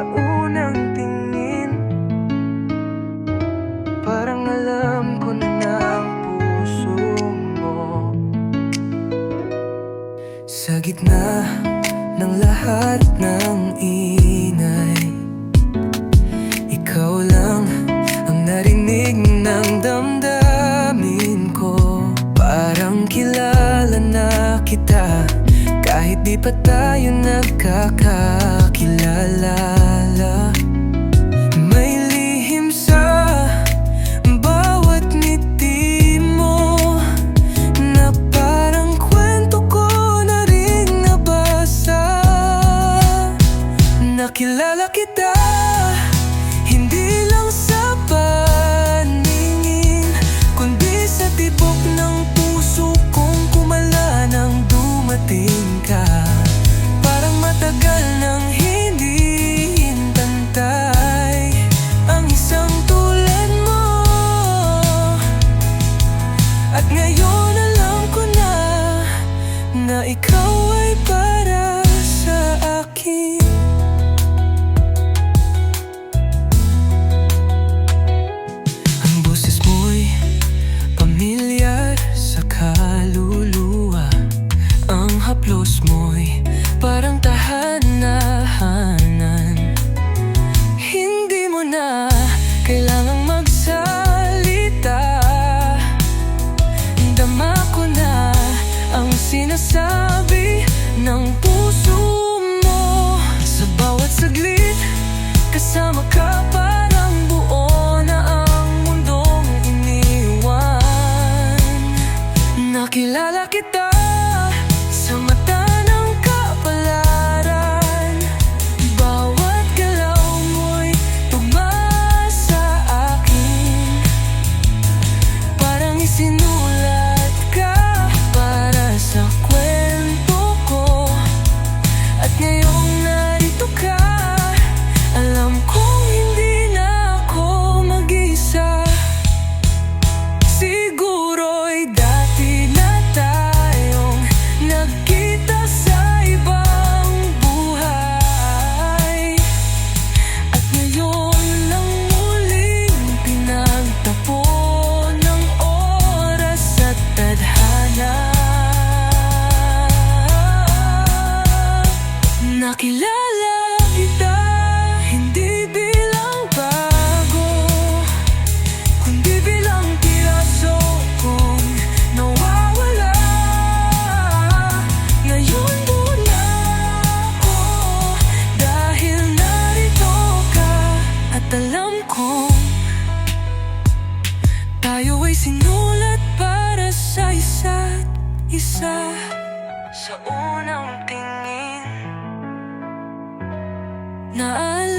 sa unang tingin. Parang alam ko na ang puso mo. Sa gitna ng lahat ng inay Ikaw lang ang narinig ng damdamin ko. Parang kilala na kita Kahit di pa tayo nagkakakilala Nakilala kita Hindi lang sa paningin Kundi sa tibok ng puso kong kumala Nang dumating ka. Parang matagal nang hindi hinintantay Ang isang tulad mo. At ngayon alam ko na Na ikaw ay sinasabi ng puso mo. Sa bawat saglit kasama ka parang buo na ang mundong iniwan. Nakilala kita I.